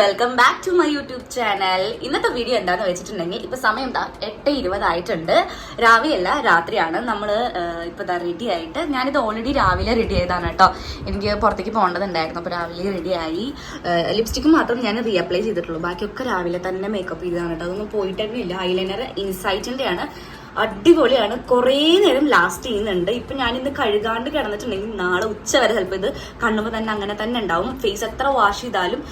Welcome back to my YouTube channel ഇന്നത്തെ video എന്താന്ന് വെച്ചിട്ടുണ്ടെങ്കിൽ ഇപ്പൊ സമയം എട്ട് ഇരുപതായിട്ടുണ്ട് രാവിലെയല്ല രാത്രിയാണ്. നമ്മൾ ഇപ്പൊ റെഡി ആയിട്ട് ഞാനിത് ഓൾറെഡി രാവിലെ റെഡി ആയതാണ് കേട്ടോ. എനിക്ക് പുറത്തേക്ക് പോകേണ്ടതുണ്ടായിരുന്നു. അപ്പൊ രാവിലെ റെഡി ആയി. ലിപ്സ്റ്റിക്ക് മാത്രം ഞാൻ റീഅപ്ലൈ ചെയ്തിട്ടുള്ളൂ. ബാക്കിയൊക്കെ രാവിലെ തന്നെ മേക്കപ്പ് ചെയ്തതാണ് കേട്ടോ. അതൊന്നും പോയിട്ടൊന്നും ഇല്ല ഐലൈനർ ഇൻസൈറ്റിന്റെ ആണ് അടിപൊളിയാണ്. കുറേ നേരം ലാസ്റ്റ് ചെയ്യുന്നുണ്ട്. ഇപ്പൊ ഞാൻ ഇന്ന് കഴുകാണ്ട് കിടന്നിട്ടുണ്ടെങ്കിൽ നാളെ ഉച്ച വരെ ചിലപ്പോൾ ഇത് കണ്ണുമ്പോൾ തന്നെ അങ്ങനെ തന്നെ ഉണ്ടാവും. ഫേസ് എത്ര വാഷ് ചെയ്താലും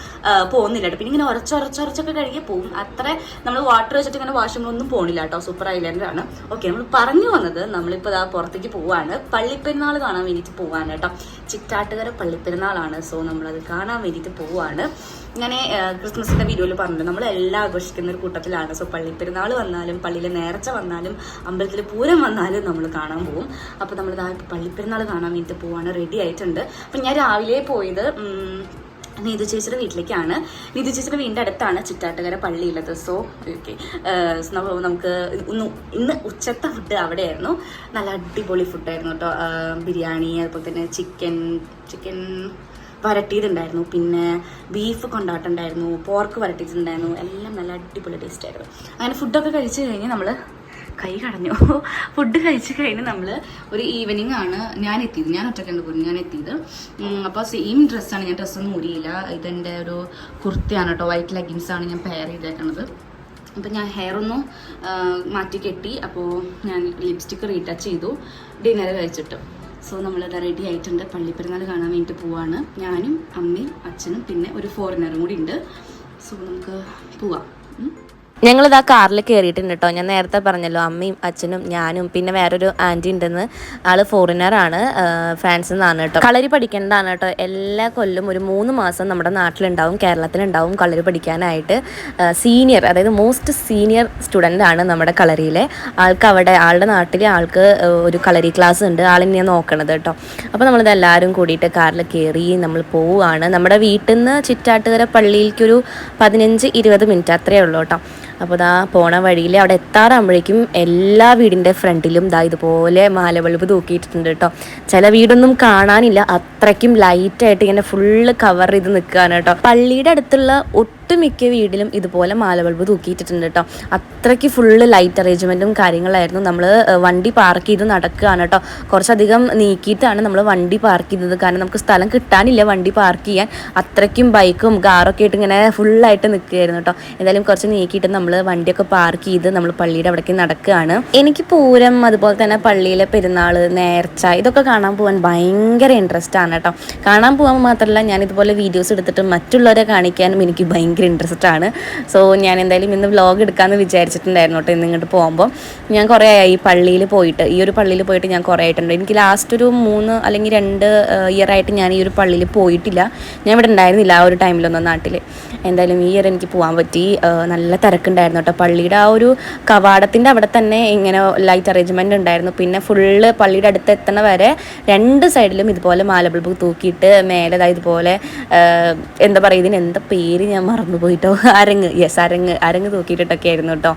പോകുന്നില്ല കേട്ടോ. പിന്നെ ഇങ്ങനെ ഉറച്ചുറച്ചുറച്ചൊക്കെ കഴുകിയ പോകും അത്ര നമ്മൾ വാട്ടർ വെച്ചിട്ട് ഇങ്ങനെ വാഷ് ഒന്നും പോകുന്നില്ല കേട്ടോ. സൂപ്പർ ഐലൻഡറാണ് ഓക്കെ നമ്മൾ പറഞ്ഞു വന്നത് നമ്മളിപ്പോൾ ഇതാ പുറത്തേക്ക് പോവാണ്. പള്ളിപ്പെരുന്നാൾ കാണാൻ വേണ്ടിയിട്ട് പോവാണ് കേട്ടോ. ചിറ്റാട്ടുകര പള്ളിപ്പെരുന്നാളാണ്. സോ നമ്മളത് കാണാൻ വേണ്ടിയിട്ട് പോവാണ്. ഞാൻ ക്രിസ്മസിന്റെ വീഡിയോയിൽ പറഞ്ഞു നമ്മൾ എല്ലാം ആഘോഷിക്കുന്ന ഒരു കൂട്ടത്തിലാണ്. സോ പള്ളി പെരുന്നാൾ വന്നാലും പള്ളിയിലെ നേർച്ച വന്നാലും അമ്പലത്തിൽ പൂരം വന്നാലും നമ്മൾ കാണാൻ പോകും. അപ്പോൾ നമ്മൾ ഇതാ പള്ളിപ്പെരുന്നാൾ കാണാൻ വേണ്ടിയിട്ട് പോവാണ്. റെഡി ആയിട്ടുണ്ട്. അപ്പം ഞാൻ രാവിലെ പോയത് നീതു ചേച്ചിയുടെ വീട്ടിലേക്കാണ്. നീതു ചേച്ചിയുടെ വീടിന്റെ അടുത്താണ് ചിറ്റാട്ടുകര പള്ളിയുള്ളത് സോ ഓക്കെ. നമുക്ക് ഇന്ന് ഇന്ന് ഉച്ചത്തെ ഫുഡ് അവിടെയായിരുന്നു. നല്ല അടിപൊളി ഫുഡായിരുന്നു കേട്ടോ. ബിരിയാണി അതുപോലെ തന്നെ ചിക്കൻ ചിക്കൻ വരട്ടിയതുണ്ടായിരുന്നു. പിന്നെ ബീഫ് കൊണ്ടാട്ടുണ്ടായിരുന്നു പോർക്ക് വരട്ടിയിട്ടുണ്ടായിരുന്നു. എല്ലാം നല്ല അടിപൊളി ടേസ്റ്റ് ആയിരുന്നു. അങ്ങനെ ഫുഡൊക്കെ കഴിച്ചു കഴിഞ്ഞ് നമ്മൾ കൈ കടഞ്ഞു. ഫുഡ് കഴിച്ചു കഴിഞ്ഞ് നമ്മൾ ഒരു ഈവനിങ് ആണ് ഞാൻ എത്തിയത്. ഞാൻ ഒറ്റയ്ക്കാണ് പോയി ഞാൻ എത്തിയത്. അപ്പോൾ സെയിം ഡ്രസ്സാണ് ഞാൻ ഡ്രസ്സൊന്നും ഊരിയില്ല. ഇതെന്റെ ഒരു കുർത്തിയാണ് കേട്ടോ. വൈറ്റ് ലെഗിൻസ് ആണ് ഞാൻ പെയർ ചെയ്തേക്കുന്നത് അപ്പം ഞാൻ ഹെയർ ഒന്നും മാറ്റി കെട്ടി അപ്പോൾ ഞാൻ ലിപ്സ്റ്റിക്ക് റീടച്ച് ചെയ്തു. ഡിന്നർ കഴിച്ചിട്ട്. സോ നമ്മളിത് റെഡി ആയിട്ടുണ്ട്. പള്ളിപ്പെരുന്നാൾ കാണാൻ വേണ്ടിയിട്ട് പോവാണ്. ഞാനും അമ്മയും അച്ഛനും പിന്നെ ഒരു ഫോറിനറും കൂടി ഉണ്ട്. സോ നമുക്ക് പോവാം. ഞങ്ങളിതാ കാറിൽ കയറിയിട്ടുണ്ട് കേട്ടോ ഞാൻ നേരത്തെ പറഞ്ഞല്ലോ അമ്മയും അച്ഛനും ഞാനും പിന്നെ വേറൊരു ആന്റി ഉണ്ടെന്ന്. ആൾ ഫോറിനറാണ് ഫ്രാൻസിൽ നിന്നാണ് കേട്ടോ കളരി പഠിക്കേണ്ടതാണ് കേട്ടോ എല്ലാ കൊല്ലും ഒരു മൂന്ന് മാസം നമ്മുടെ നാട്ടിലുണ്ടാവും കേരളത്തിലുണ്ടാവും കളരി പഠിക്കാനായിട്ട്. സീനിയർ അതായത് മോസ്റ്റ് സീനിയർ സ്റ്റുഡന്റ് ആണ് നമ്മുടെ കളരിയിലെ. ആൾക്ക് അവിടെ ആളുടെ നാട്ടിൽ ആൾക്ക് ഒരു കളരി ക്ലാസ് ഉണ്ട്. ആളിനെ നോക്കണത് കേട്ടോ അപ്പോൾ നമ്മളിത് എല്ലാവരും കൂടിയിട്ട് കാറിൽ കയറി നമ്മൾ പോവുകയാണ്. നമ്മുടെ വീട്ടിൽ നിന്ന് ചിറ്റാട്ടുകര പള്ളിയിലേക്കൊരു പതിനഞ്ച് ഇരുപത് മിനിറ്റ് അത്രയേ ഉള്ളൂ കേട്ടോ അപ്പോൾ ഇതാ പോണ വഴിയിൽ അവിടെ എത്താറാകുമ്പോഴേക്കും എല്ലാ വീടിന്റെ ഫ്രണ്ടിലും ഇതാ ഇതുപോലെ മാലബൾബ് തൂക്കിയിട്ടുണ്ട് കേട്ടോ. ചില വീടൊന്നും കാണാനില്ല അത്രയ്ക്കും ലൈറ്റായിട്ട് ഇങ്ങനെ ഫുള്ള് കവർ ചെയ്ത് നിൽക്കുകയാണ് കേട്ടോ. പള്ളിയുടെ അടുത്തുള്ള ഒട്ടുമിക്ക വീടിലും ഇതുപോലെ മാലബൾബ് തൂക്കിയിട്ടിട്ടുണ്ട് കേട്ടോ. അത്രയ്ക്ക് ഫുള്ള് ലൈറ്റ് അറേഞ്ച്മെന്റും കാര്യങ്ങളായിരുന്നു. നമ്മൾ വണ്ടി പാർക്ക് ചെയ്ത് നടക്കുകയാണ് കേട്ടോ. കുറച്ചധികം നീക്കിയിട്ടാണ് നമ്മൾ വണ്ടി പാർക്ക് ചെയ്തത്. കാരണം നമുക്ക് സ്ഥലം കിട്ടാനില്ല വണ്ടി പാർക്ക് ചെയ്യാൻ. അത്രയ്ക്കും ബൈക്കും കാറൊക്കെ ആയിട്ട് ഇങ്ങനെ ഫുള്ളായിട്ട് നിൽക്കുകയായിരുന്നു കേട്ടോ. എന്തായാലും കുറച്ച് നീക്കിയിട്ട് നമ്മൾ വണ്ടിയൊക്കെ പാർക്ക് ചെയ്ത് നമ്മൾ പള്ളിയുടെ അവിടേക്ക് നടക്കുകയാണ്. എനിക്ക് പൂരം അതുപോലെ തന്നെ പള്ളിയിലെ പെരുന്നാൾ നേർച്ച ഇതൊക്കെ കാണാൻ പോകാൻ ഭയങ്കര ഇൻട്രസ്റ്റ് ആണ് കേട്ടോ. കാണാൻ പോകാൻ മാത്രമല്ല ഞാൻ ഇതുപോലെ വീഡിയോസ് എടുത്തിട്ട് മറ്റുള്ളവരെ കാണിക്കാനും എനിക്ക് ഭയങ്കര ഇൻട്രസ്റ്റ് ആണ്. സോ ഞാൻ എന്തായാലും ഇന്ന് വ്ലോഗ് എടുക്കാമെന്ന് വിചാരിച്ചിട്ടുണ്ടായിരുന്നു കേട്ടോ ഇന്ന് ഇങ്ങോട്ട് പോകുമ്പോൾ ഞാൻ കുറേ ആയി പള്ളിയിൽ പോയിട്ട് ഈ ഒരു പള്ളിയിൽ പോയിട്ട് ഞാൻ കുറേ ആയിട്ടുണ്ട്. എനിക്ക് ലാസ്റ്റ് ഒരു മൂന്ന് അല്ലെങ്കിൽ രണ്ട് ഇയർ ആയിട്ട് ഞാൻ ഈ ഒരു പള്ളിയിൽ പോയിട്ടില്ല. ഞാൻ ഇവിടെ ഉണ്ടായിരുന്നില്ല ആ ഒരു ടൈമിലൊന്നും നാട്ടിൽ എന്തായാലും ഈ ഇയർ എനിക്ക് പോകാൻ പറ്റി. നല്ല തിരക്കുണ്ടായിരുന്നു കേട്ടോ. പള്ളിയുടെ ആ ഒരു കവാടത്തിന്റെ അവിടെ തന്നെ ഇങ്ങനെ ലൈറ്റ് അറേഞ്ച്മെന്റ് ഉണ്ടായിരുന്നു. പിന്നെ ഫുള്ള് പള്ളിയുടെ അടുത്ത് എത്തണ വരെ രണ്ട് സൈഡിലും ഇതുപോലെ മാലബിൾ ബുക്ക് തൂക്കിയിട്ട് മേലെ ഇതുപോലെ എന്താ പറയുക ഇതിന് എന്താ പേര് ഞാൻ മറന്നുപോയിട്ടോ? അരങ്ങ് യെസ് അരങ്ങ് അരങ്ങ് തൂക്കിയിട്ടിട്ടൊക്കെ ആയിരുന്നു കേട്ടോ.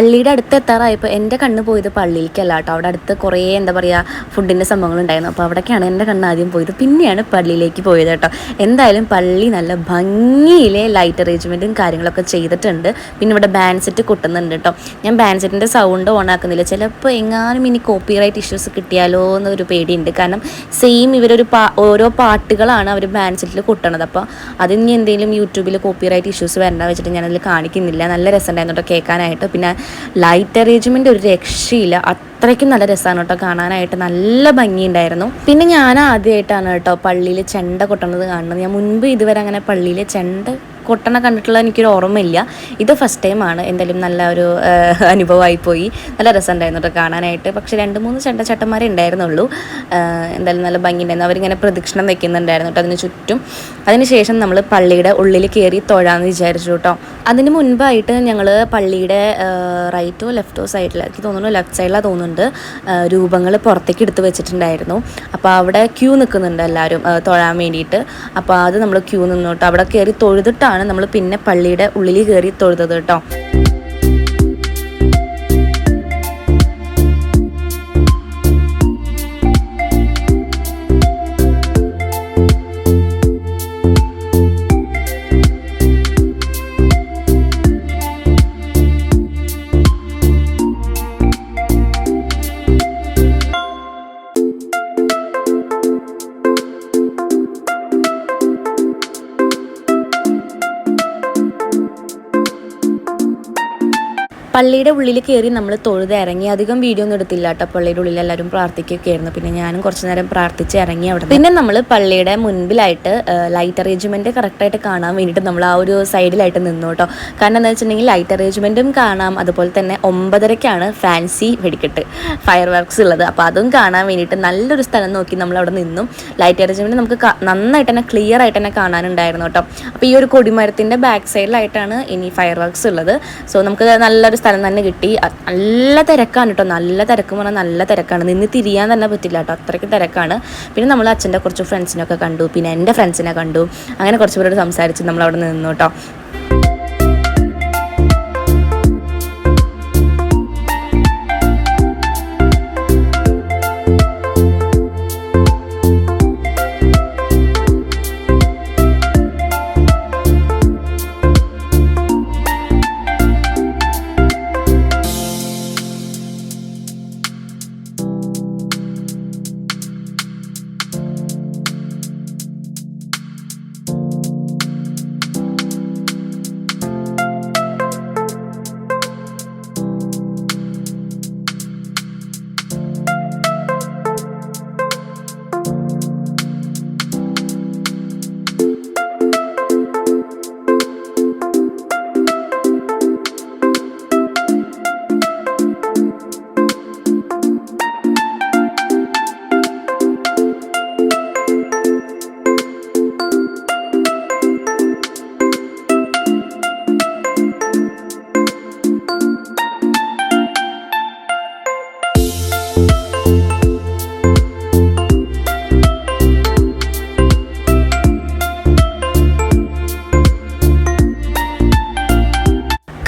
പള്ളിയുടെ അടുത്ത് എത്താറായപ്പോൾ എന്റെ കണ്ണ് പോയത് പള്ളിയിലേക്കല്ല കേട്ടോ. അവിടെ അടുത്ത് കുറേ എന്താ പറയുക ഫുഡിന്റെ സംഭവങ്ങളുണ്ടായിരുന്നു. അപ്പോൾ അവിടേക്കാണ് എന്റെ കണ്ണ് ആദ്യം പോയത്. പിന്നെയാണ് പള്ളിയിലേക്ക് പോയത് കേട്ടോ. എന്തായാലും പള്ളി നല്ല ഭംഗിയിലെ ലൈറ്റ് അറേഞ്ച്മെന്റും കാര്യങ്ങളൊക്കെ ചെയ്തിട്ടുണ്ട്. പിന്നെ ഇവിടെ ബാൻഡ് സെറ്റ് കൊട്ടുന്നുണ്ട് കേട്ടോ. ഞാൻ ബാൻഡ് സെറ്റിന്റെ സൗണ്ട് ഓൺ ആക്കുന്നില്ല. ചിലപ്പോൾ എങ്ങാനും ഇനി കോപ്പി റൈറ്റ് ഇഷ്യൂസ് കിട്ടിയാലോ എന്നൊരു പേടിയുണ്ട്. കാരണം സെയിം ഇവരൊരു പാ ഓരോ പാട്ടുകളാണ് അവർ ബാൻഡ് സെറ്റിൽ കൊട്ടണത്. അപ്പോൾ അതിന് എന്തെങ്കിലും യൂട്യൂബിൽ കോപ്പി റൈറ്റ് ഇഷ്യൂസ് വരണ്ട വെച്ചിട്ട് ഞാനതിൽ കാണിക്കുന്നില്ല. നല്ല രസമുണ്ടായിരുന്നു കേട്ടോ കേൾക്കാനായിട്ട്. പിന്നെ ലൈറ്റ് അറേഞ്ച്മെന്റ് ഒരു രക്ഷയില്ല. അത്രയ്ക്കും നല്ല രസമാണ് കേട്ടോ കാണാനായിട്ട്. നല്ല ഭംഗിയുണ്ടായിരുന്നു. പിന്നെ ഞാൻ ആദ്യമായിട്ടാണ് കേട്ടോ പള്ളിയിൽ ചെണ്ട കൊട്ടണത് കാണുന്നത്. ഞാൻ മുൻപ് ഇതുവരെ അങ്ങനെ പള്ളിയിൽ ചെണ്ട കൊട്ടണ കണ്ടിട്ടുള്ള എനിക്കൊരു ഓർമ്മയില്ല. ഇത് ഫസ്റ്റ് ടൈമാണ് എന്തായാലും നല്ല ഒരു അനുഭവമായി പോയി. നല്ല രസമുണ്ടായിരുന്നു കേട്ടോ കാണാനായിട്ട്. പക്ഷെ രണ്ട് മൂന്ന് ചെണ്ടച്ചട്ടന്മാരെ ഉണ്ടായിരുന്നുള്ളൂ. എന്തായാലും നല്ല ഭംഗിയുണ്ടായിരുന്നു. അവരിങ്ങനെ പ്രദക്ഷിണം വെക്കുന്നുണ്ടായിരുന്നു കേട്ടോ അതിന് ചുറ്റും. അതിനുശേഷം നമ്മൾ പള്ളിയുടെ ഉള്ളിൽ കയറി തൊഴാന്ന് വിചാരിച്ചു കേട്ടോ. അതിന് മുൻപായിട്ട് ഞങ്ങൾ പള്ളിയുടെ റൈറ്റോ ലെഫ്റ്റോ സൈഡിൽ എനിക്ക് തോന്നുന്നു ലെഫ്റ്റ് സൈഡിലാണ് തോന്നുന്നുണ്ട് രൂപങ്ങൾ പുറത്തേക്ക് എടുത്ത് വെച്ചിട്ടുണ്ടായിരുന്നു. അപ്പോൾ അവിടെ ക്യൂ നിൽക്കുന്നുണ്ട് എല്ലാവരും തൊഴാൻ വേണ്ടിയിട്ട്. അപ്പോൾ അത് നമ്മൾ ക്യൂ നിന്നോട്ടോ അവിടെ കയറി തൊഴുതിട്ടാണ് നമ്മൾ പിന്നെ പള്ളിയുടെ ഉള്ളിൽ കയറി തൊഴുതത് കേട്ടോ. പള്ളിയുടെ ഉള്ളിൽ കയറി നമ്മൾ തൊഴുത് ഇറങ്ങി. അധികം വീഡിയോ ഒന്നും എടുത്തില്ല കേട്ടോ. പള്ളിയുടെ ഉള്ളിൽ എല്ലാവരും പ്രാർത്ഥിക്കുകയൊക്കെ ആയിരുന്നു പിന്നെ ഞാനും കുറച്ച് നേരം പ്രാർത്ഥിച്ച് ഇറങ്ങി അവിടെ പിന്നെ നമ്മൾ പള്ളിയുടെ മുൻപിലായിട്ട് ലൈറ്റ് അറേഞ്ച്മെന്റ് കറക്റ്റായിട്ട് കാണാൻ വേണ്ടിയിട്ട് നമ്മൾ ആ ഒരു സൈഡിലായിട്ട് നിന്നു കേട്ടോ. കാരണം എന്താ വെച്ചിട്ടുണ്ടെങ്കിൽ ലൈറ്റ് അറേഞ്ച്മെന്റും കാണാം. അതുപോലെ തന്നെ ഒമ്പതരക്കാണ് ഫാൻസി വെടിക്കെട്ട് ഫയർ വർക്ക്സ് ഉള്ളത്. അപ്പോൾ അതും കാണാൻ വേണ്ടിയിട്ട് നല്ലൊരു സ്ഥലം നോക്കി നമ്മൾ അവിടെ നിന്നും. ലൈറ്റ് അറേഞ്ച്മെന്റ് നമുക്ക് നന്നായിട്ട് തന്നെ ക്ലിയർ ആയിട്ട് തന്നെ കാണാനുണ്ടായിരുന്നു കേട്ടോ. അപ്പോൾ ഈ ഒരു കൊടിമരത്തിന്റെ ബാക്ക് സൈഡിലായിട്ടാണ് ഇനി ഫയർ വർക്ക്സ് ഉള്ളത്. സോ നമുക്ക് നല്ലൊരു സ്ഥലം തന്നെ കിട്ടി. നല്ല തിരക്കാണ് കേട്ടോ നല്ല തിരക്ക് പറഞ്ഞാൽ നല്ല തിരക്കാണ്. നിന്ന് തിരിയാൻ തന്നെ പറ്റില്ല കേട്ടോ അത്രയ്ക്ക് തിരക്കാണ്. പിന്നെ നമ്മൾ അച്ഛന്റെ കുറച്ച് ഫ്രണ്ട്സിനൊക്കെ കണ്ടു. പിന്നെ എന്റെ ഫ്രണ്ട്സിനെ കണ്ടു. അങ്ങനെ കുറച്ച് പേരോട് സംസാരിച്ച് നമ്മൾ അവിടെ നിന്നു കേട്ടോ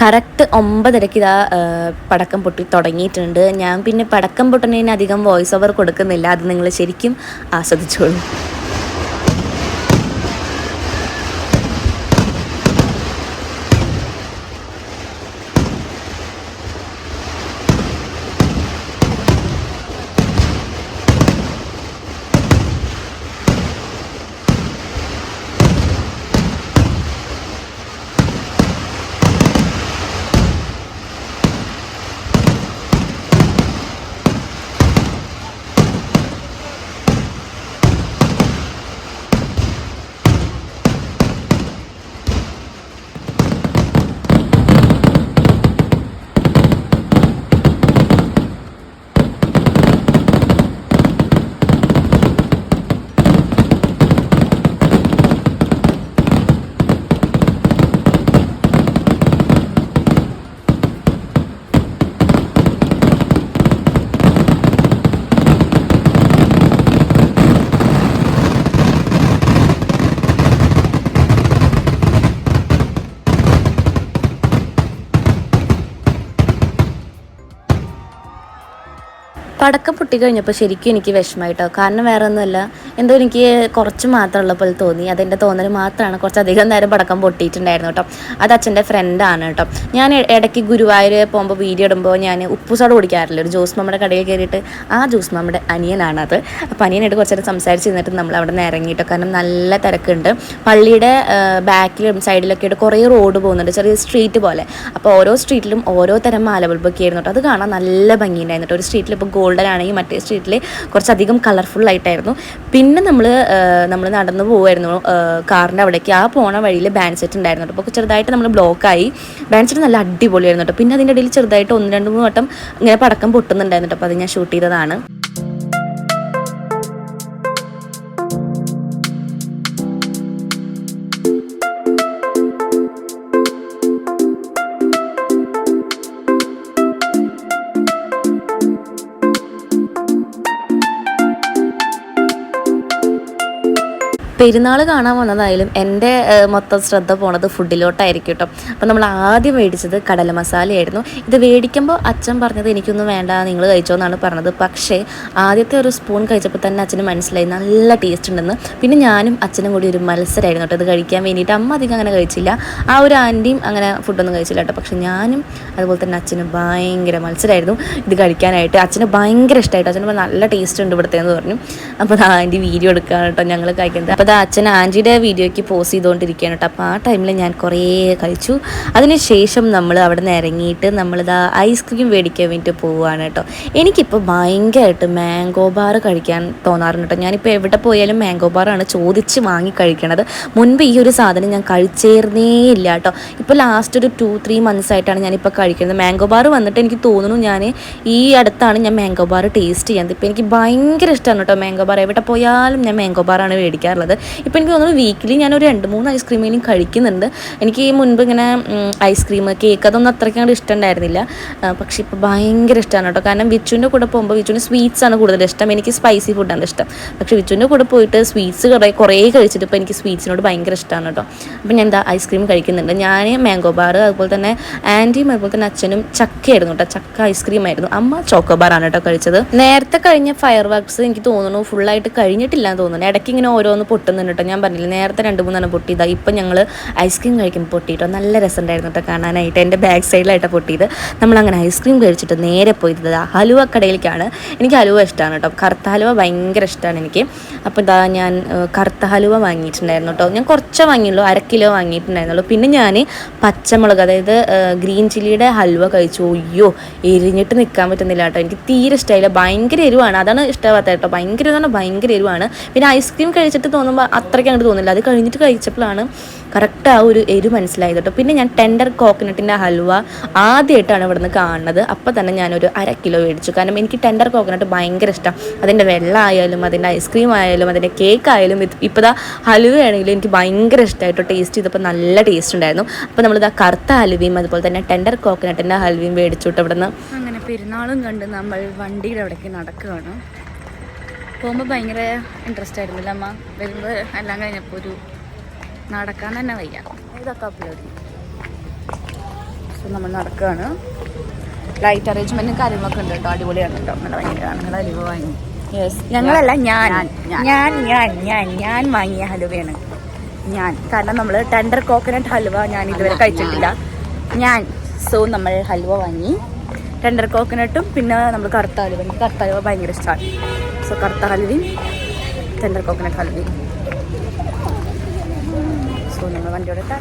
കറക്റ്റ് ഒമ്പതരയ്ക്ക് ഇതാ പടക്കം പൊട്ടി തുടങ്ങിയിട്ടുണ്ട്. ഞാൻ പിന്നെ പടക്കം പൊട്ടുന്നതിന് അധികം വോയിസ് ഓവർ കൊടുക്കുന്നില്ല. അത് നിങ്ങൾ ശരിക്കും ആസ്വദിച്ചോളൂ. പടക്കം പൊട്ടി കഴിഞ്ഞപ്പോൾ ശരിക്കും എനിക്ക് വിഷമമായിട്ടോ കാരണം വേറെ ഒന്നുമല്ല എന്തോ എനിക്ക് കുറച്ച് മാത്രമുള്ള പോലെ തോന്നി. അതെന്റെ തോന്നൽ മാത്രമാണ്. കുറച്ചധികം നേരം പടക്കം പൊട്ടിയിട്ടുണ്ടായിരുന്നു കേട്ടോ. അത് അച്ഛന്റെ ഫ്രണ്ടാണ് കേട്ടോ. ഞാൻ ഇടയ്ക്ക് ഗുരുവായൂർ പോകുമ്പോൾ വീഡിയോ ഇടുമ്പോൾ ഞാൻ ഉപ്പുസോട കുടിക്കാറില്ല. ഒരു ജ്യൂസ് മമ്മയുടെ കടയിൽ കയറിയിട്ട് ആ ജ്യൂസ് മമ്മയുടെ അനിയനാണത്. അപ്പോൾ അനിയനായിട്ട് കുറച്ച് നേരം സംസാരിച്ച് നിന്നിട്ട് നമ്മൾ അവിടെ നിന്ന് ഇറങ്ങിയിട്ടോ. കാരണം നല്ല തിരക്കുണ്ട്. പള്ളിയുടെ ബാക്കിലും സൈഡിലൊക്കെ ആയിട്ട് കുറേ റോഡ് പോകുന്നുണ്ട്. ചെറിയ സ്ട്രീറ്റ് പോലെ. അപ്പോൾ ഓരോ സ്ട്രീറ്റിലും ഓരോ തരം മാലബൾബൊക്കെ ആയിരുന്നു കേട്ടോ. അത് കാണാൻ നല്ല ഭംഗിയുണ്ടായിരുന്നു കേട്ടോ. ഒരു സ്ട്രീറ്റിൽ ഇപ്പോൾ ഗോൾഡ് ഗോൾഡൻ ആണെങ്കിൽ മറ്റേ സ്ട്രീറ്റിൽ കുറച്ചധികം കളർഫുൾ ആയിട്ടായിരുന്നു. പിന്നെ നമ്മൾ നമ്മൾ നടന്നു പോകുമായിരുന്നു കാറിന്റെ അവിടേക്ക്. ആ പോണ വഴിയിൽ ബാൻഡ് സെറ്റ് ഉണ്ടായിരുന്നു അപ്പോൾ ചെറുതായിട്ട് നമ്മൾ ബ്ലോക്കായി ബാൻഡ് സെറ്റ് നല്ല അടിപൊളിയായിരുന്നു കേട്ടോ. പിന്നെ അതിന്റെ ഇടയിൽ ചെറുതായിട്ട് ഒന്ന് രണ്ട് മൂന്ന് വട്ടം ഇങ്ങനെ പടക്കം പൊട്ടുന്നുണ്ടായിരുന്നു അപ്പോൾ അത് ഞാൻ ഷൂട്ട് ചെയ്തതാണ്. പെരുന്നാൾ കാണാൻ വന്നതായാലും എന്റെ മൊത്തം ശ്രദ്ധ പോണത് ഫുഡിലോട്ടായിരിക്കും കേട്ടോ അപ്പം നമ്മൾ ആദ്യം മേടിച്ചത് കടല മസാലയായിരുന്നു. ഇത് മേടിക്കുമ്പോൾ അച്ഛൻ പറഞ്ഞത് എനിക്കൊന്നും വേണ്ട നിങ്ങൾ കഴിച്ചോ എന്നാണ് പറഞ്ഞത്. പക്ഷേ ആദ്യത്തെ ഒരു സ്പൂൺ കഴിച്ചപ്പോൾ തന്നെ അച്ഛന് മനസ്സിലായി നല്ല ടേസ്റ്റ് ഉണ്ടെന്ന്. പിന്നെ ഞാനും അച്ഛനും കൂടി ഒരു മത്സരമായിരുന്നു കേട്ടോ ഇത് കഴിക്കാൻ വേണ്ടിയിട്ട് അമ്മ അധികം അങ്ങനെ കഴിച്ചില്ല. ആ ഒരു ആന്റിയും അങ്ങനെ ഫുഡൊന്നും കഴിച്ചില്ല കേട്ടോ പക്ഷെ ഞാനും അതുപോലെ തന്നെ അച്ഛനും ഭയങ്കര മത്സരമായിരുന്നു ഇത് കഴിക്കാനായിട്ട്. അച്ഛന് ഭയങ്കര ഇഷ്ടമായിട്ട് അച്ഛന് നല്ല ടേസ്റ്റ് ഉണ്ട് ഇവിടുത്തെ എന്ന് പറഞ്ഞു. അപ്പോൾ ആന്റി വീഡിയോ എടുക്കുകയാണ് കേട്ടോ ഞങ്ങൾ കഴിക്കുന്നത്. അപ്പോൾ അത് അച്ഛൻ ആന്റിയുടെ വീഡിയോയ്ക്ക് പോസ് ചെയ്തുകൊണ്ടിരിക്കുകയാണ് കേട്ടോ. അപ്പോൾ ആ ടൈമിൽ ഞാൻ കുറേ കഴിച്ചു അതിനുശേഷം നമ്മൾ അവിടെ നിന്ന് ഇറങ്ങിയിട്ട് നമ്മളിതാ ഐസ്ക്രീം മേടിക്കാൻ വേണ്ടിയിട്ട് പോവുകയാണ് കേട്ടോ. എനിക്കിപ്പോൾ ഭയങ്കരമായിട്ട് മാംഗോ ബാർ കഴിക്കാൻ തോന്നാറുണ്ട് കേട്ടോ. ഞാനിപ്പോൾ എവിടെ പോയാലും മാംഗോ ബാറാണ് ചോദിച്ച് വാങ്ങി കഴിക്കണത്. മുൻപ് ഈ ഒരു സാധനം ഞാൻ കഴിച്ചേർന്നേ ഇല്ല കേട്ടോ. ഇപ്പോൾ ലാസ്റ്റ് ഒരു ടു ത്രീ മന്ത്സ് ആയിട്ടാണ് ഞാനിപ്പോൾ കഴിക്കുന്നത്. മാംഗോ ബാർ വന്നിട്ട് എനിക്ക് തോന്നുന്നു ഞാൻ ഈ അടുത്താണ് ഞാൻ മാംഗോ ബാർ ടേസ്റ്റ് ചെയ്യുന്നത് ഇപ്പോൾ എനിക്ക് ഭയങ്കര ഇഷ്ടമാണ് കേട്ടോ മാംഗോ ബാർ എവിടെ പോയാലും ഞാൻ മാംഗോ ബാറാണ് മേടിക്കാറുള്ളത്. ഇപ്പോൾ എനിക്ക് തോന്നുന്നു വീക്കിലി ഞാനൊരു രണ്ട് മൂന്ന് ഐസ്ക്രീമെങ്കിലും കഴിക്കുന്നുണ്ട്. എനിക്ക് ഈ മുൻപ് ഇങ്ങനെ ഐസ്ക്രീം കേക്ക് അതൊന്നും അത്രയ്ക്ക് ഇഷ്ടമുണ്ടായിരുന്നില്ല. പക്ഷേ ഇപ്പോൾ ഭയങ്കര ഇഷ്ടമാണ് കേട്ടോ. കാരണം വിച്ചുവിന്റെ കൂടെ പോകുമ്പോൾ വിച്ചുവിന് സ്വീറ്റ്സ് ആണ് കൂടുതൽ ഇഷ്ടം. എനിക്ക് സ്പൈസി ഫുഡാണ് ഇഷ്ടം. പക്ഷേ വിച്ചുവിന്റെ കൂടെ പോയിട്ട് സ്വീറ്റ്സ് കുറേ കുറേ കഴിച്ചിട്ട് ഇപ്പോൾ എനിക്ക് സ്വീറ്റ്സിനോട് ഭയങ്കര ഇഷ്ടമാണ് കേട്ടോ. അപ്പോൾ ഞാൻ എന്താ ഐസ്ക്രീം കഴിക്കുന്നുണ്ട്. ഞാൻ മാംഗോ ബാർ അതുപോലെ തന്നെ ആന്റിയും അതുപോലെ തന്നെ അച്ഛനും ചക്കയായിരുന്നു കേട്ടോ. ചക്ക ഐസ്ക്രീം ആയിരുന്നു. അമ്മ ചോക്കോ ആണ് കേട്ടോ കഴിച്ചത്. നേരത്തെ കഴിഞ്ഞ ഫയർ വർക്ക്സ് എനിക്ക് തോന്നുന്നു ഫുള്ളായിട്ട് കഴിഞ്ഞിട്ടില്ല എന്ന് തോന്നുന്നു. ഇടയ്ക്ക് ഇങ്ങനെ ഓരോന്ന് പൊട്ടുന്നുണ്ട് കേട്ടോ. ഞാൻ പറഞ്ഞില്ല നേരത്തെ രണ്ട് മൂന്നെണ്ണം പൊട്ടിയതാ. ഇപ്പം ഞങ്ങൾ ഐസ്ക്രീം കഴിക്കുമ്പോൾ പൊട്ടിയിട്ടോ. നല്ല രസമുണ്ടായിരുന്നു കേട്ടോ കാണാനായിട്ട്. എന്റെ ബാക്ക് സൈഡിലായിട്ടാണ് പൊട്ടിയത്. നമ്മളങ്ങനെ ഐസ്ക്രീം കഴിച്ചിട്ട് നേരെ പോയത് ഹലുവ കടയിലേക്കാണ്. എനിക്ക് ഹലുവ ഇഷ്ടമാണ് കേട്ടോ. കറുത്ത ഹലുവ ഭയങ്കര ഇഷ്ടമാണ് എനിക്ക്. അപ്പോൾ ഇതാ ഞാൻ കറുത്ത ഹലുവ വാങ്ങിയിട്ടുണ്ടായിരുന്നു കേട്ടോ. ഞാൻ കുറച്ചേ വാങ്ങിയുള്ളൂ അര കിലോ വാങ്ങിയിട്ടുണ്ടായിരുന്നുള്ളൂ. പിന്നെ ഞാൻ പച്ചമുളക് അതായത് ഗ്രീൻ ചില്ലിയുടെ ഹൽവ കഴിച്ചു. അയ്യോ എരിഞ്ഞിട്ട് നിൽക്കാൻ പറ്റുന്നില്ല കേട്ടോ. എനിക്ക് തീരെ ഇഷ്ടമായില്ല ഭയങ്കര എരിവാണ്. അതാണ് ഇഷ്ടമാകാത്ത കേട്ടോ. ഭയങ്കര എന്ന് പറഞ്ഞാൽ ഭയങ്കര എരിവാണ്. പിന്നെ ഐസ്ക്രീം കഴിച്ചിട്ട് തോന്നുമ്പോൾ അത്രയ്ക്ക് അങ്ങോട്ട് തോന്നില്ല. അത് കഴിഞ്ഞിട്ട് കഴിച്ചപ്പോഴാണ് കറക്റ്റ് ആ ഒരു എരി മനസ്സിലായത് കേട്ടോ. പിന്നെ ഞാൻ ടെൻഡർ കോക്കനട്ടിന്റെ ഹൽവ ആദ്യമായിട്ടാണ് ഇവിടുന്ന് കാണുന്നത്. അപ്പോൾ തന്നെ ഞാനൊരു അര കിലോ മേടിച്ചു. കാരണം എനിക്ക് ടെൻഡർ കോക്കനട്ട് ഭയങ്കര ഇഷ്ടം. അതിന്റെ വെള്ളം ആയാലും അതിന്റെ ഐസ്ക്രീം ആയാലും അതിന്റെ കേക്ക് ആയാലും ഇപ്പോൾ ദാ ഹലുവ ആണെങ്കിലും എനിക്ക് ഭയങ്കര ഇഷ്ടമായിട്ടോ ടേസ്റ്റ് ചെയ്തപ്പോൾ നല്ല ടേസ്റ്റ് ഉണ്ടായിരുന്നു. അപ്പോൾ നമ്മളിതാ കറുത്ത ഹലുവയും അതുപോലെ തന്നെ ടെൻഡർ കോക്കനട്ടിന്റെ ഹൽവയും മേടിച്ചു കേട്ടോ ഇവിടുന്ന്. അങ്ങനെ പെരുന്നാളും കണ്ട് നമ്മൾ വണ്ടിയുടെ അവിടേക്ക് നടക്കുകയാണ്. പോകുമ്പോൾ ഭയങ്കര ഇൻട്രസ്റ്റ് ആയിരുന്നില്ല അമ്മ. വരുമ്പോൾ എല്ലാം കഴിഞ്ഞപ്പോൾ ഒരു നടക്കാൻ തന്നെ വയ്യ. ഇതൊക്കെ അപ്ലോഡ് സോ നമ്മൾ നടക്കുകയാണ് ലൈറ്റ് അറേഞ്ച്മെന്റും കാര്യങ്ങളൊക്കെ ഉണ്ട് കേട്ടോ. അടിപൊളിയാണ് കേട്ടോ. നല്ല ഭയങ്കര നിങ്ങൾ അലിവ് വാങ്ങി. യെസ് ഞങ്ങളല്ല ഞാൻ. ഞാൻ ഞാൻ. ഞാൻ ഞാൻ വാങ്ങിയ ഹലുവയാണ്. ഞാൻ. കാരണം നമ്മൾ ടെൻഡർ കോക്കനട്ട് ഹലുവ ഞാൻ ഇതുവരെ കഴിച്ചിട്ടില്ല. ഞാൻ. സോ നമ്മൾ ഹലുവ വാങ്ങി. ടെൻഡർ കോക്കനട്ടും പിന്നെ നമ്മൾ കറുത്ത ഹലുവ. എനിക്ക് കറുത്ത ഹലുവ ഭയങ്കര ഇഷ്ടമാണ് സോ करता हल्दी ടെൻഡർ കോക്കനട്ട് हल्दी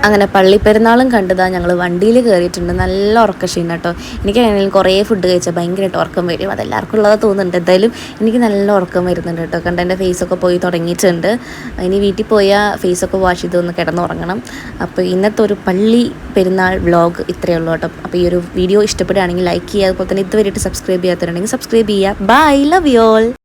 അങ്ങനെ പള്ളി പെരുന്നാളും കണ്ടതാ ഞങ്ങൾ വണ്ടിയിൽ കയറിയിട്ടുണ്ട് നല്ല ഉറക്ക ക്ഷീണം കേട്ടോ എനിക്ക് എങ്ങനെയും കുറേ ഫുഡ് കഴിച്ചാൽ ഭയങ്കരമായിട്ട് ഉറക്കം വരും. അതെല്ലാവർക്കും ഉള്ളത് തോന്നുന്നുണ്ട്. എന്തായാലും എനിക്ക് നല്ല ഉറക്കം വരുന്നുണ്ട് കേട്ടോ കണ്ട എന്റെ ഫേസൊക്കെ പോയി തുടങ്ങിയിട്ടുണ്ട്. ഇനി വീട്ടിൽ പോയാൽ ഫേസൊക്കെ വാഷ് ചെയ്ത് ഒന്ന് കിടന്നുറങ്ങണം. അപ്പോൾ ഇന്നത്തെ ഒരു പള്ളി പെരുന്നാൾ വ്ളോഗ് ഇത്രയേ ഉള്ളൂ കേട്ടോ അപ്പോൾ ഈ ഒരു വീഡിയോ ഇഷ്ടപ്പെടുകയാണെങ്കിൽ ലൈക്ക് ചെയ്യുക. അതുപോലെ തന്നെ ഇതുവരെയായിട്ട് സബ്സ്ക്രൈബ് ചെയ്യാത്തവരുണ്ടെങ്കിൽ സബ്സ്ക്രൈബ് ചെയ്യുക. Bye love you all